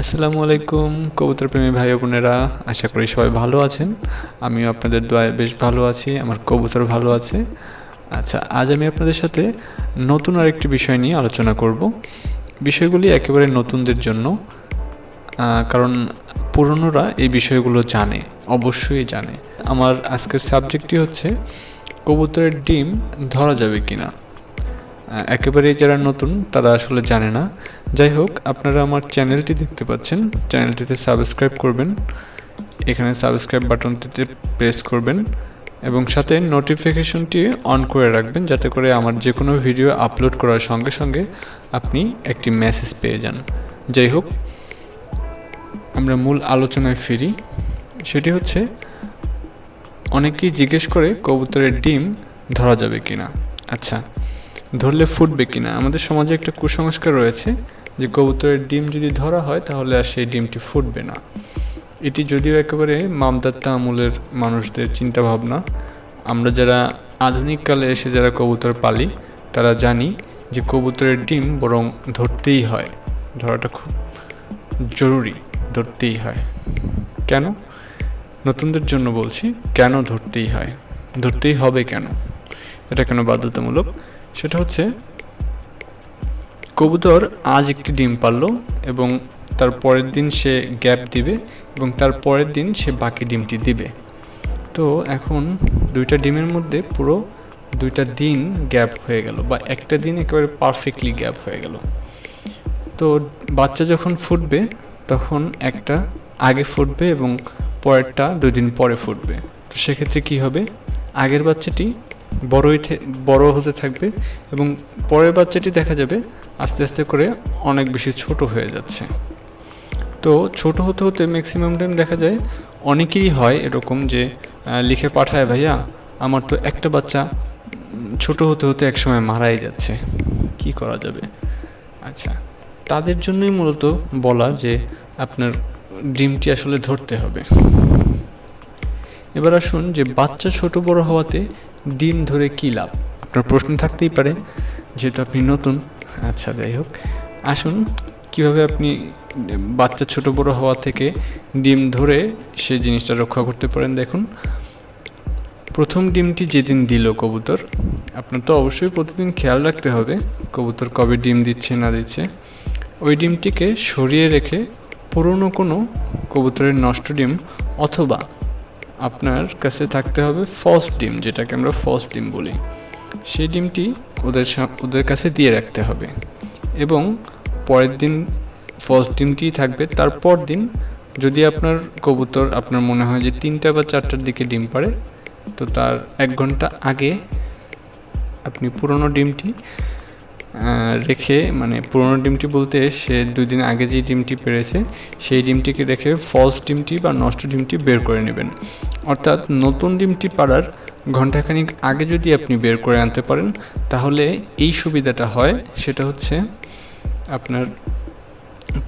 আসসালামু আলাইকুম কবুতর প্রেমী ভাই বোনেরা। আশা করি সবাই ভালো আছেন। আমিও আপনাদের দোয়ায় বেশ ভালো আছি, আমার কবুতর ভালো আছে। আচ্ছা আজ আমি আপনাদের সাথে নতুন আরেকটি বিষয় নিয়ে আলোচনা করব। বিষয়গুলি একেবারে নতুনদের জন্য কারণ পুরনোরা এই বিষয়গুলো জানে, অবশ্যই জানে। আমার আজকের সাবজেক্টটি হচ্ছে, কবুতরের ডিম ধরা যাবে কিনা। একেবারেই যারা নতুন, তারা আসলে জানে না। যাই হোক, আপনারা আমার চ্যানেলটি দেখতে পাচ্ছেন। চ্যানেলটিতে সাবস্ক্রাইব করবেন। এখানে সাবস্ক্রাইব বাটনটিতে প্রেস করবেন এবং সাথে নোটিফিকেশনটি অন করে রাখবেন, যাতে করে আমার যে কোনো ভিডিও আপলোড করার সঙ্গে সঙ্গে আপনি একটি মেসেজ পেয়ে যান। যাই হোক, আমরা মূল আলোচনায় ফিরি। সেটি হচ্ছে, অনেকেই জিজ্ঞেস করে কবুতরের ডিম ধরা যাবে কিনা। আচ্ছা ধরলে ফুটবে কিনা? আমাদের সমাজে একটা কুসংস্কার রয়েছে যে কবুতরের ডিম যদি ধরা হয়, তাহলে আর সেই ডিমটি ফুটবে না। এটি যদিও একেবারে মামদাত্তা আমলের মানুষদের চিন্তা ভাবনা আমরা যারা আধুনিক কালে এসে যারা কবুতর পালি, তারা জানি যে কবুতরের ডিম বরং ধরতেই হয়। ধরাটা খুব জরুরি, ধরতেই হয়। কেন? নতুনদের জন্য বলছি, কেন ধরতেই হয়? ধরতেই হবে কেন? এটা কেন বাধ্যতামূলক? সেটা হচ্ছে, কবুতর আজ একটি ডিম পারল এবং তার পরের দিন সে গ্যাপ দিবে এবং তার পরের দিন সে বাকি ডিমটি দিবে। তো এখন দুইটা ডিমের মধ্যে পুরো দুইটা দিন গ্যাপ হয়ে গেল বা একটা দিন একেবারে পারফেক্টলি গ্যাপ হয়ে গেল। তো বাচ্চা যখন ফুটবে, তখন একটা আগে ফুটবে এবং পরেরটা দুই দিন পরে ফুটবে। তো সেক্ষেত্রে কি হবে? আগের বাচ্চাটি বড়ই বড় হতে থাকবে এবং পরের বাচ্চাটি দেখা যাবে আস্তে আস্তে করে অনেক বেশি ছোট হয়ে যাচ্ছে। তো ছোট হতে হতে ম্যাক্সিমাম টাইম দেখা যায় অনেকেরই হয় এরকম যে লিখে পাঠায়, ভাইয়া, আমার তো একটা বাচ্চা ছোট হতে হতে একসময় মারাই যাচ্ছে। কি করা যাবে? আচ্ছা তাদের জন্যই মূলত বলা যে, আপনার ডিমটি আসলে ধরতে হবে। এবার আসুন যে, বাচ্চা ছোট বড় হওয়াতে ডিম ধরে কী লাভ? আপনার প্রশ্ন থাকতেই পারে, যেহেতু আপনি নতুন। আচ্ছা যাই হোক। আসুন, কীভাবে আপনি বাচ্চা ছোট বড় হওয়া থেকে ডিম ধরে সে জিনিসটা রক্ষা করতে পারেন, দেখুন। প্রথম ডিমটি যেদিন দিল কবুতর, আপনার তো অবশ্যই প্রতিদিন খেয়াল রাখতে হবে, কবুতর কবে ডিম দিচ্ছে, না দিচ্ছে। ওই ডিমটিকে সরিয়ে রেখে পুরনো কোনো কবুতরের নষ্ট ডিম অথবা আপনার কাছে থাকতে হবে ফলস ডিম, যেটাকে আমরা ফলস ডিম বলি। সেই ডিমটি ওদের ওদের কাছে দিয়ে রাখতে হবে। এবং পরের দিন ফলস ডিমটি থাকবে। তারপর দিন যদি আপনার কবুতর আপনার মনে হয় যে তিনটা বা চারটার দিকে ডিম পারে তো তার এক ঘণ্টা আগে আপনি পুরনো ডিমটি রেখে মানে পুরনো ডিমটি বলতে সে দুই দিন আগে যে ডিমটি পেরেছে, সেই ডিমটিকে রেখে ফলস ডিমটি বা নষ্ট ডিমটি বের করে নেবেন। অর্থাৎ নতুন ডিমটি পাড়ার ঘন্টাখানিক আগে যদি আপনি বের করে আনতে পারেন, তাহলে এই সুবিধাটা হয়, সেটা হচ্ছে আপনার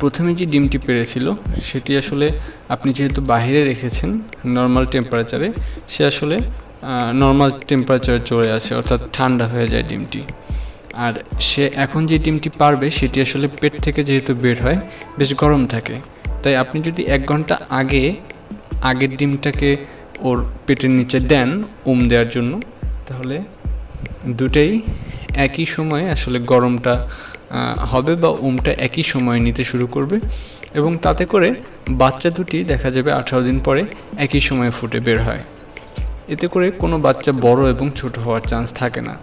প্রথমে যে ডিমটি পেরেছিল, সেটি আসলে আপনি যেহেতু বাইরে রেখেছেন নর্মাল টেম্পারেচারে সে আসলে নর্মাল টেম্পারেচারে চলে আসে, অর্থাৎ ঠান্ডা হয়ে যায় ডিমটি। আর সে এখন যে ডিমটি পারবে, সেটি আসলে পেট থেকে যেহেতু বের হয়, বেশ গরম থাকে। তাই আপনি যদি এক ঘণ্টা আগে, আগের ডিমটাকে ওর পেটের নিচে দেন, উম দেওয়ার জন্য, তাহলে দুটাই একই সময়ে আসলে গরমটা হবে বা উমটা একই সময়ে নিতে শুরু করবে এবং তাতে করে বাচ্চা দুটি দেখা যাবে আঠারো দিন পরে একই সময়ে ফুটে বের হয়। এতে করে কোনো বাচ্চা বড় এবং ছোট হওয়ার চান্স থাকে না।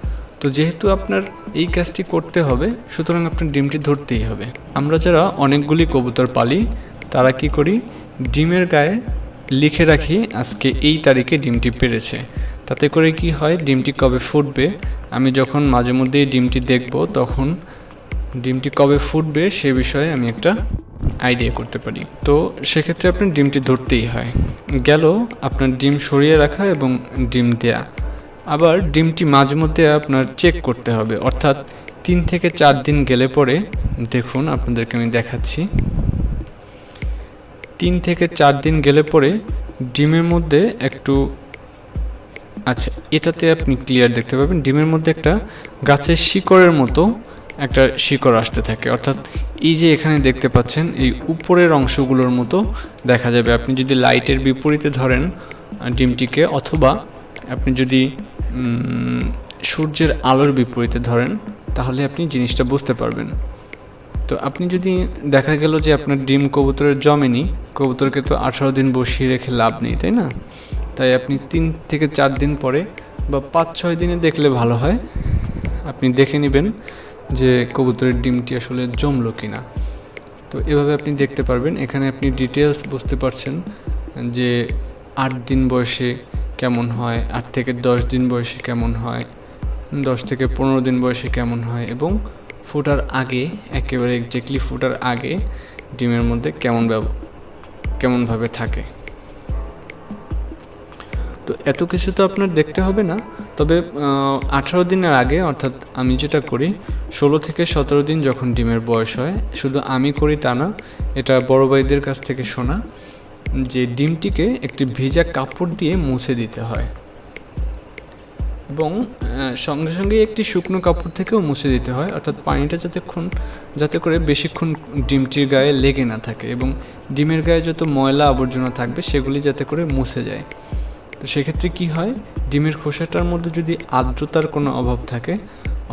তো যেহেতু আপনার এই কাজটি করতে হবে, সুতরাং আপনার ডিমটি ধরতেই হবে। আমরা যারা অনেকগুলি কবুতর পালি, তারা কি করি, ডিমের গায়ে লিখে রাখি আজকে এই তারিখে ডিমটি পেরেছে। তাতে করে কি হয়, ডিমটি কবে ফুটবে, আমি যখন মাঝে মধ্যে ডিমটি দেখব, তখন ডিমটি কবে ফুটবে সে বিষয়ে আমি একটা আইডিয়া করতে পারি। তো সেক্ষেত্রে আপনার ডিমটি ধরতেই হয়। গেল, আপনার ডিম সরিয়ে রাখা এবং ডিম দেয়া। আবার ডিমটি মাঝে মধ্যে আপনার চেক করতে হবে। অর্থাৎ তিন থেকে চার দিন গেলে পরে দেখুন আপনাদেরকে আমি দেখাচ্ছি। তিন থেকে চার দিন গেলে পরে ডিমের মধ্যে একটু আচ্ছা এটাতে আপনি ক্লিয়ার দেখতে পাবেন। ডিমের মধ্যে একটা গাছের শিকড়ের মতো একটা শিকড় আসতে থাকে। অর্থাৎ এই যে এখানে দেখতে পাচ্ছেন, এই উপরের অংশগুলোর মতো দেখা যাবে। আপনি যদি লাইটের বিপরীতে ধরেন ডিমটিকে, অথবা আপনি যদি সূর্যের আলোর বিপরীতে ধরেন, তাহলে আপনি জিনিসটা বুঝতে পারবেন। তো আপনি যদি দেখা গেল যে আপনার ডিম কবুতরের জমেনি, কবুতরকে তো আঠারো দিন বসিয়ে রেখে লাভ নেই, তাই না? তাই আপনি তিন থেকে চার দিন পরে বা পাঁচ, ছয় দিনে দেখলে ভালো হয়। আপনি দেখে নেবেন যে কবুতরের ডিমটি আসলে জমলো কিনা। তো এভাবে আপনি দেখতে পারবেন। এখানে আপনি ডিটেলস বুঝতে পারছেন যে আট দিন বয়সে কেমন হয়? আট থেকে দশ দিন বয়সে কেমন হয়? দশ থেকে পনেরো দিন বয়সে কেমন হয়? এবং ফোটার আগে, একেবারে এক্স্যাক্টলি ফোটার আগে ডিমের মধ্যে কেমন কেমনভাবে থাকে? তো এত কিছু তো আপনার দেখতে হবে না। তবে আঠারো দিনের আগে, অর্থাৎ আমি যেটা করি, ষোলো থেকে সতেরো দিন যখন ডিমের বয়স হয়, শুধু আমি করি তা না, এটা বড় ভাইদের কাছ থেকে শোনা। যে ডিমটিকে একটি ভিজা কাপড় দিয়ে মুছে দিতে হয় এবং সঙ্গে সঙ্গে একটি শুকনো কাপড় থেকেও মুছে দিতে হয়। অর্থাৎ পানিটা যাতেক্ষণ, যাতে করে বেশিক্ষণ ডিমটির গায়ে লেগে না থাকে এবং ডিমের গায়ে যত ময়লা আবর্জনা থাকবে, সেগুলি যাতে করে মুছে যায়। তো সেক্ষেত্রে কি হয়? ডিমের খোসাটার মধ্যে যদি আর্দ্রতার কোনো অভাব থাকে,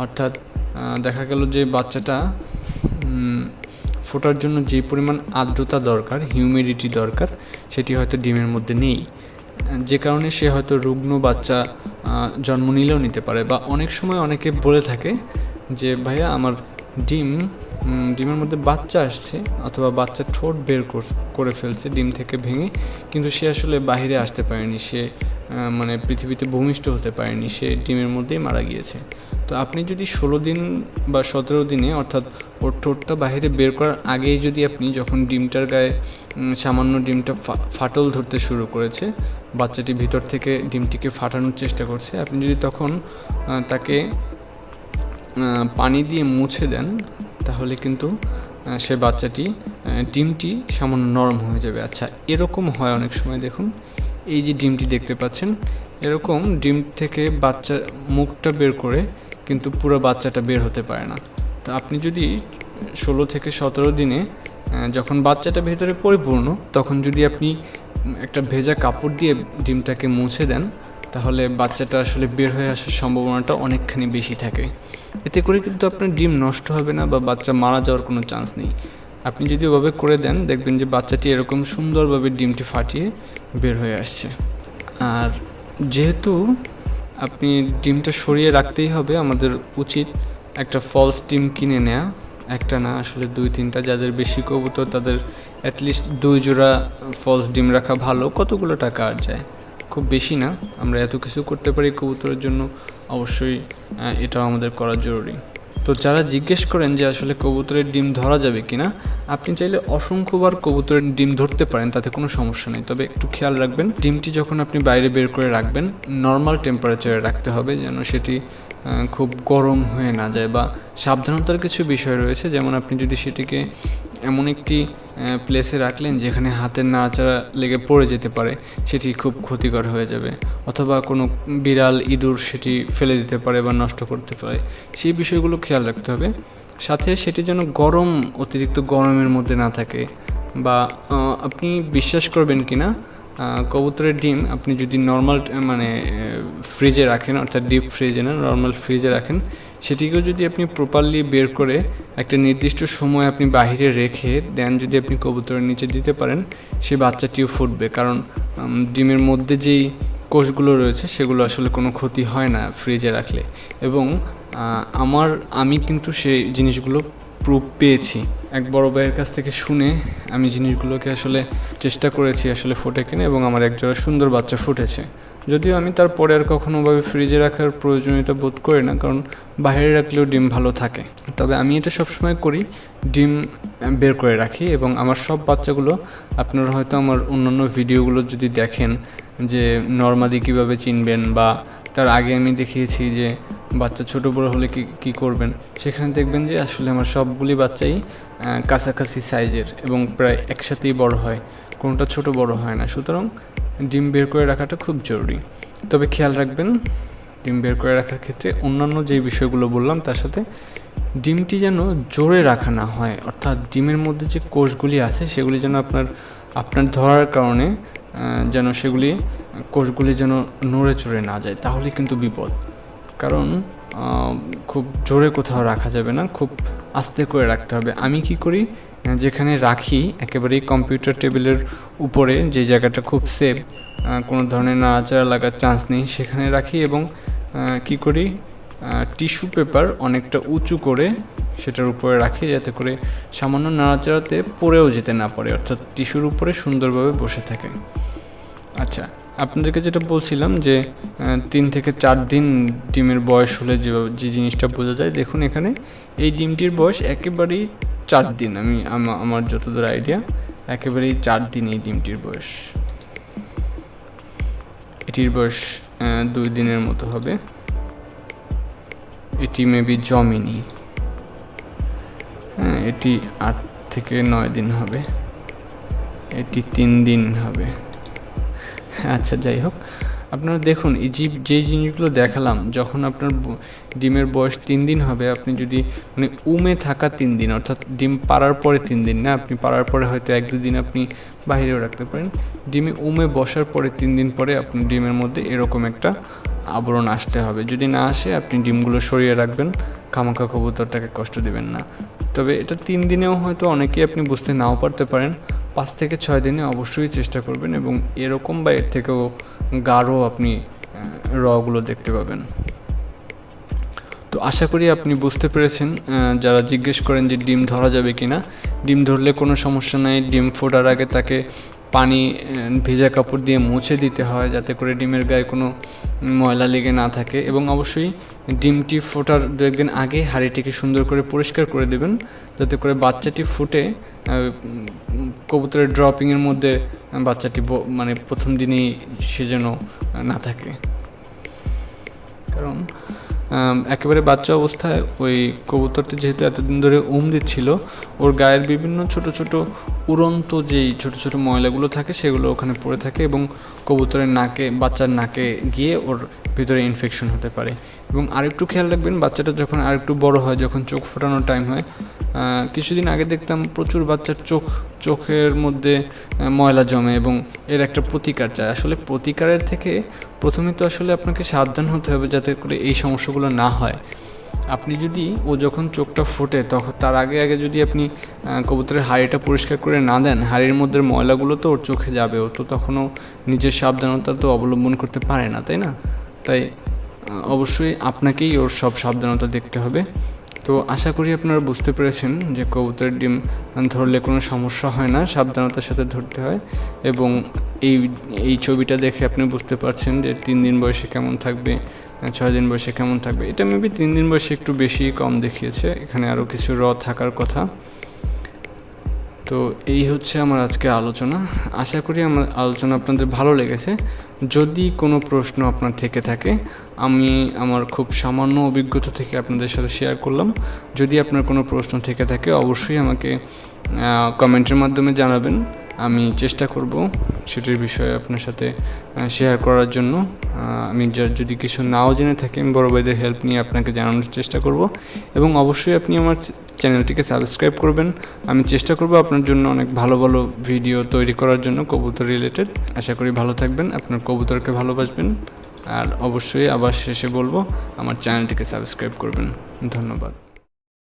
অর্থাৎ দেখা গেল যে বাচ্চাটা ফোটার জন্য যে পরিমাণ আর্দ্রতা দরকার হিউমিডিটি দরকার, সেটি হয়তো ডিমের মধ্যে নেই। যে কারণে সে হয়তো রুগ্ন বাচ্চা জন্ম নিলেও নিতে পারে বা অনেক সময় অনেকে বলে থাকে যে, ভাইয়া, আমার ডিম ডিমের মধ্যে বাচ্চা আসছে অথবা বাচ্চা ঠোঁট বের কর- ফেলছে ডিম থেকে ভেঙে, কিন্তু সে আসলে বাইরে আসতে পারেনি। সে মানে পৃথিবীতে ভূমিষ্ঠ হতে পারেনি। সে ডিমের মধ্যেই মারা গিয়েছে। তো আপনি যদি ষোলো দিন বা সতেরো দিনে, অর্থাৎ ওর ঠোঁটটা বাইরে বের করার আগেই যদি আপনি যখন ডিমটার গায়ে সামান্য ডিমটা ফাটল ধরতে শুরু করেছে, বাচ্চাটি ভিতর থেকে ডিমটিকে ফাটানোর চেষ্টা করছে, আপনি যদি তখন তাকে পানি দিয়ে মুছে দেন, তাহলে কিন্তু সে বাচ্চাটি ডিমটি সামান্য নরম হয়ে যাবে। আচ্ছা এরকম হয় অনেক সময়, দেখুন। এই যে ডিমটি দেখতে পাচ্ছেন, এরকম ডিম থেকে বাচ্চা মুখটা বের করে কিন্তু পুরো বাচ্চাটা বের হতে পারে না। তো আপনি যদি ষোলো থেকে সতেরো দিনে যখন বাচ্চাটা ভেতরে পরিপূর্ণ, তখন যদি আপনি একটা ভেজা কাপড় দিয়ে ডিমটাকে মুছে দেন, তাহলে বাচ্চাটা আসলে বের হয়ে আসার সম্ভাবনাটা অনেকখানি বেশি থাকে। এতে করে কিন্তু আপনার ডিম নষ্ট হবে না বা বাচ্চা মারা যাওয়ার কোনো চান্স নেই। আপনি যদি ওভাবে করে দেন, দেখবেন যে বাচ্চাটি এরকম সুন্দরভাবে ডিমটি ফাটিয়ে বের হয়ে আসছে। আর যেহেতু আপনি ডিমটা সরিয়ে রাখতেই হবে। আমাদের উচিত একটা ফলস ডিম কিনে নেওয়া একটা না, আসলে দুই, তিনটা। যাদের বেশি কবুতর, তাদের অ্যাটলিস্ট দুই জোড়া ফলস ডিম রাখা ভালো। কতগুলো টাকা আর যায়? খুব বেশি না। আমরা এত কিছু করতে পারি কবুতরের জন্য। অবশ্যই এটাও আমাদের করা জরুরি। তো যারা জিজ্ঞেস করেন যে আসলে কবুতরের ডিম ধরা যাবে কি না আপনি চাইলে অসংখ্যবার কবুতরের ডিম ধরতে পারেন, তাতে কোনো সমস্যা নেই। তবে একটু খেয়াল রাখবেন, ডিমটি যখন আপনি বাইরে বের করে রাখবেন নর্মাল টেম্পারেচারে রাখতে হবে যেন সেটি খুব গরম হয়ে না যায় বা সাবধানতার কিছু বিষয় রয়েছে, যেমন আপনি যদি সেটিকে এমন একটি প্লেসে রাখলেন যেখানে হাতের নাড়াচাড়া লেগে পড়ে যেতে পারে, সেটি খুব ক্ষতিকর হয়ে যাবে। অথবা কোনো বিড়াল, ইঁদুর সেটি ফেলে দিতে পারে বা নষ্ট করতে পারে, সেই বিষয়গুলো খেয়াল রাখতে হবে। সাথে সেটি যেন গরম, অতিরিক্ত গরমের মধ্যে না থাকে বা আপনি বিশ্বাস করবেন কি না কবুতরের ডিম আপনি যদি নর্মাল মানে ফ্রিজে রাখেন, অর্থাৎ ডিপ ফ্রিজে না নর্মাল ফ্রিজে রাখেন, সেটিকেও যদি আপনি প্রপারলি বের করে একটা নির্দিষ্ট সময় আপনি বাইরে রেখে দেন, যদি আপনি কবুতরের নিচে দিতে পারেন, সে বাচ্চাটিও ফুটবে। কারণ ডিমের মধ্যে যেই কোষগুলো রয়েছে, সেগুলো আসলে কোনো ক্ষতি হয় না ফ্রিজে রাখলে। এবং আমার, আমি কিন্তু সেই জিনিসগুলো প্রুফ পেয়েছি। এক বড় ভাইয়ের কাছ থেকে শুনে আমি জিনিসগুলোকে আসলে চেষ্টা করেছি আসলে ফুটে কিনে এবং আমার একজোড়া সুন্দর বাচ্চা ফুটেছে। যদিও আমি তারপরে আর কখনোভাবে ফ্রিজে রাখার প্রয়োজনীয়তা বোধ করি না, কারণ বাইরে রাখলেও ডিম ভালো থাকে। তবে আমি এটা সবসময় করি, ডিম বের করে রাখি এবং আমার সব বাচ্চাগুলো আপনারা হয়তো আমার অন্যান্য ভিডিওগুলো যদি দেখেন যে নর্মালি কীভাবে চিনবেন বা তার আগে আমি দেখিয়েছি যে বাচ্চা ছোট বড় হলে কি, কী করবেন? সেখানে দেখবেন যে আসলে আমার সবগুলি বাচ্চাই কাছাকাছি সাইজের এবং প্রায় একসাথেই বড় হয়। কোনোটা ছোট বড় হয় না। সুতরাং ডিম বের করে রাখাটা খুব জরুরি। তবে খেয়াল রাখবেন, ডিম বের করে রাখার ক্ষেত্রে অন্যান্য যে বিষয়গুলো বললাম, তার সাথে ডিমটি যেন জোরে রাখা না হয়। অর্থাৎ ডিমের মধ্যে যে কোষগুলি আছে, সেগুলি যেন আপনার আপনার ধরার কারণে যেন সেগুলি কোষগুলি যেন নড়ে চড়ে না যায়, তাহলে কিন্তু বিপদ। কারণ খুব জোরে কোথাও রাখা যাবে না, খুব আস্তে করে রাখতে হবে। আমি কি করি, যেখানে রাখি, একেবারেই কম্পিউটার টেবিলের উপরে, যে জায়গাটা খুব সেফ কোনো ধরনের নাড়াচাড়া লাগার চান্স নেই, সেখানে রাখি এবং কি করি টিস্যু পেপার অনেকটা উঁচু করে সেটার উপরে রাখি, যাতে করে সামান্য নাড়াচাড়াতে পড়েও যেতে না পারে, অর্থাৎ টিস্যুর উপরে সুন্দরভাবে বসে থাকে। আচ্ছা আপনাদেরকে যেটা বলছিলাম যে তিন থেকে চার দিন ডিমের বয়স হলে যে যে জিনিসটা বোঝা যায়, দেখুন এখানে এই ডিমটির বয়স একেবারেই চার দিন, আমি আমার যতদূর আইডিয়া, একেবারেই চার দিন এই ডিমটির বয়স। এটির বয়স দুই দিনের মতো হবে। এটি মেবি জমিনি। হ্যাঁ এটি আট থেকে নয় দিন হবে। এটি তিন দিন হবে। আচ্ছা যাই হোক। আপনারা দেখুন, এই যে যে জিনিসগুলো দেখালাম, যখন আপনার ডিমের বয়স তিন দিন হবে, আপনি যদি মানে উমে থাকা তিন দিন, অর্থাৎ ডিম পাড়ার পরে তিন দিন না, আপনি পাড়ার পরে হয়তো এক দুদিন আপনি বাইরেও রাখতে পারেন। ডিমে উমে বসার পরে তিন দিন পরে আপনি ডিমের মধ্যে এরকম একটা আবরণ আসতে হবে। যদি না আসে, আপনি ডিমগুলো সরিয়ে রাখবেন, খামাখা কবুতরটাকে কষ্ট দেবেন না। তবে এটা তিন দিনেও হয়তো অনেকেই আপনি বুঝতে নাও পারতে পারেন। পাঁচ থেকে ছয় দিনে অবশ্যই চেষ্টা করবেন এবং এরকম বা এর থেকেও গাঢ় আপনি রগুলো দেখতে পাবেন। তো আশা করি আপনি বুঝতে পেরেছেন যারা জিজ্ঞেস করেন যে ডিম ধরা যাবে কি না ডিম ধরলে কোনো সমস্যা নাই, ডিম ফোটার আগে তাকে পানি ভেজা কাপড় দিয়ে মুছে দিতে হয় যাতে করে ডিমের গায়ে কোনো ময়লা লেগে না থাকে এবং অবশ্যই ডিমটি ফোটার দু একদিন আগে হাঁড়িটিকে সুন্দর করে পরিষ্কার করে দেবেন যাতে করে বাচ্চাটি ফুটে কবুতরের ড্রপিংয়ের মধ্যে বাচ্চাটি মানে প্রথম দিনেই সে যেন না থাকে। কারণ একেবারে বাচ্চা অবস্থায় ওই কবুতরটি যেহেতু এতদিন ধরে উম দিচ্ছিল, ওর গায়ের বিভিন্ন ছোট ছোট উড়ন্ত যেই ছোট ছোট ময়লাগুলো থাকে সেগুলো ওখানে পড়ে থাকে এবং কবুতরের নাকে, বাচ্চার নাকে গিয়ে ওর ভিতরে ইনফেকশন হতে পারে। এবং আরেকটু খেয়াল রাখবেন, বাচ্চাটা যখন আরেকটু বড় হয়, যখন চোখ ফোটানোর টাইম হয় কিছুদিন আগে দেখতাম প্রচুর বাচ্চার চোখ, চোখের মধ্যে ময়লা জমে এবং এর একটা প্রতিকার চায় আসলে প্রতিকারের থেকে প্রথমে তো আসলে আপনাকে সাবধান হতে হবে যাতে করে এই সমস্যাগুলো না হয়। আপনি যদি, ও যখন চোখটা ফোটে তখন তার আগে আগে যদি আপনি কবুতরের হাড়িটা পরিষ্কার করে না দেন, হাড়ির মধ্যে ময়লাগুলো তো ওর চোখে যাবে, ও তো তখনও নিজের সাবধানতা তো অবলম্বন করতে পারে না, তাই না? তাই অবশ্যই আপনাকেই ওর সব সাবধানতা দেখতে হবে। তো আশা করি আপনারা বুঝতে পেরেছেন যে কবুতরের ডিম ধরলে কোনো সমস্যা হয় না, সাবধানতার সাথে ধরতে হয় এবং এই এই ছবিটা দেখে আপনি বুঝতে পারছেন যে তিন দিন বয়সে কেমন থাকবে ছয় দিন বয়সে কেমন থাকবে। এটা মেবি তিন দিন বয়সে একটু বেশি কম দেখিয়েছে, এখানে আরও কিছু র থাকার কথা। তো এই হচ্ছে আমার আজকে আলোচনা। আশা করি আমার আলোচনা আপনাদের ভালো লেগেছে। যদি কোনো প্রশ্ন আপনার থেকে থাকে আমি আমার খুব সামান্য অভিজ্ঞতা থেকে আপনাদের সাথে শেয়ার করলাম। যদি আপনার কোনো প্রশ্ন থেকে থাকে, অবশ্যই আমাকে কমেন্টের মাধ্যমে জানাবেন। আমি চেষ্টা করব সেটির বিষয়ে আপনার সাথে শেয়ার করার জন্য। আমি যার যদি কিছু নাও জেনে থাকি, আমি বড় ভাইদের হেল্প নিয়ে আপনাকে জানানোর চেষ্টা করব। এবং অবশ্যই আপনি আমার চ্যানেলটিকে সাবস্ক্রাইব করবেন। আমি চেষ্টা করব আপনার জন্য অনেক ভালো ভালো ভিডিও তৈরি করার জন্য কবুতর রিলেটেড আশা করি ভালো থাকবেন। আপনার কবুতরকে ভালোবাসবেন। আর অবশ্যই আবার শেষে বলব আমার চ্যানেলটিকে সাবস্ক্রাইব করবেন। ধন্যবাদ।